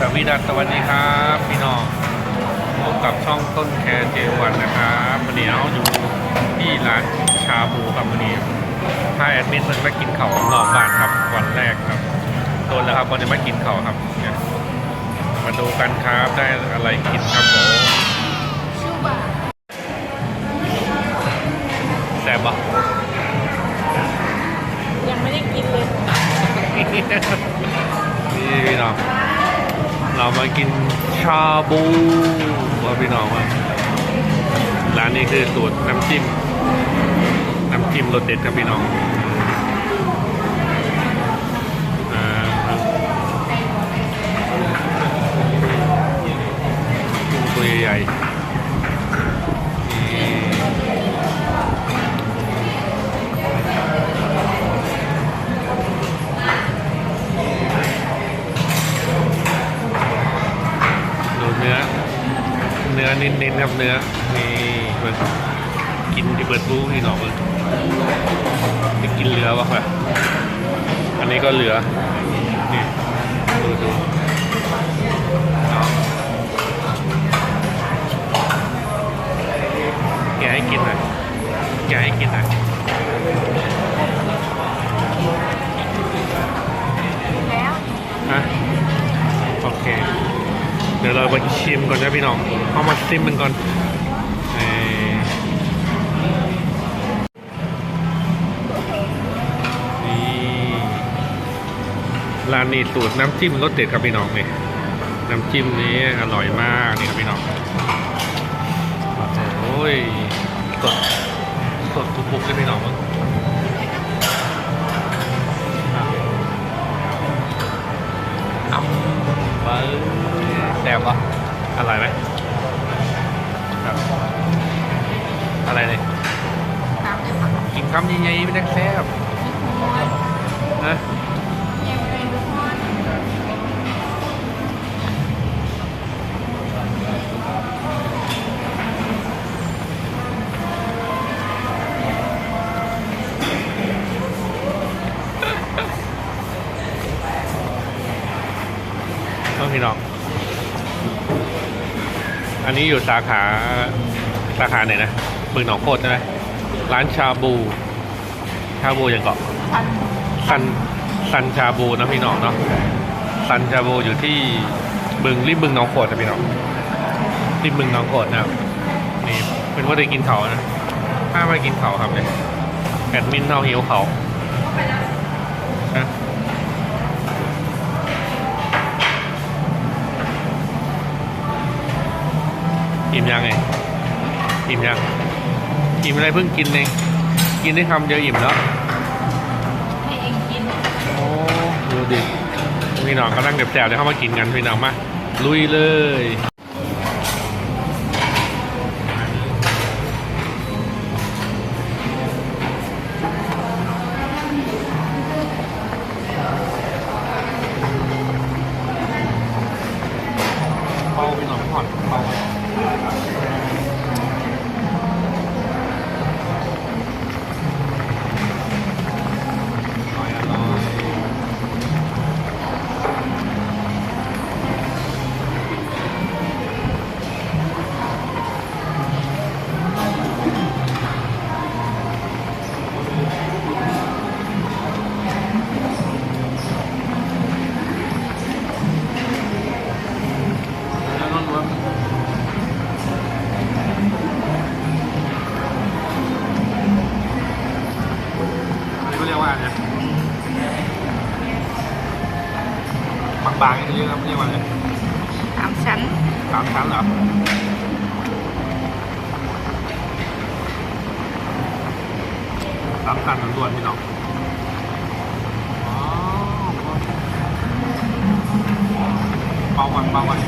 สวีดัสสวัสดีครับ พี่น้องพบกับช่องต้นแคร์เจวันนะครับวันนี้เอาอยู่ที่ร้านชาบูครับวันนี้ถ้าแอดมินมันมากินเขาหนอกบ้านครับวันแรกครับโดนแล้วครับวันนี้มากินเขาครับมาดูกันครับได้อะไรกินครับผมชูบะ มากินชาบูว่าพี่น้องว่าร้านนี้คือสูตรน้ำจิ้ม น้ำจิ้มรสเด็ดครับพี่น้อง เนื้อเน้นๆครับเนื้อนี่เบิร์กินที่เบิร์ดรู้พี่น้องเบิร์จะกินเหลือวะครับอันนี้ก็เหลือนี่ดูดู ก่อนนะพี่น้องเอามาชิมมันก่อนนี่ร้านนี้สูตรน้ำจิ้มรสเด็ดครับพี่น้องนี่น้ำจิ้มนี้อร่อยมากนี่ครับพี่น้องโอ้ยสดสดทุกบุกเลยพี่น้องมั้งอะเบิ้ลแซ่บปะ อร่อยไหมครับอะไรเนี่ยตามด้วยผักกินคำใหญ่ๆไม่ได้แซ่บที่โคนนะยังเป็นทุกคนต้องพี่น้อง อันนี้อยู่สาขาสาขาไหนนะบึงหนองโคตรใช่ไหมร้านชาบู ชาบูอย่างเกาะพันซันซันชาบูนะพี่น้องเนาะซันชาบูอยู่ที่บึงริมบึงหนองโขดนะพี่น้องริมบึงหนองโขดนะครับนี่เป็นว่าได้กินเขานะถ้าไม่กินเขาครับเนี่ยแอดมินเท่าหิวเขา อิ่มยังไงอิ่มยังอิ่มอะไรเพิ่งกินเองกินได้คำเดียวอิ่มแล้วให้เองกินโอ้ดูดิพี่น้องก็นั่งแซวๆเดี๋ยวเข้ามากินกันพี่น้องมาลุยเลย บางๆนี่เรียกว่าเรียกว่าอะไรสามชั้นสามชั้นเหรอสามชั้นด่วนๆพี่น้องอ๋อเบาก่อนเบาก่อนก่อน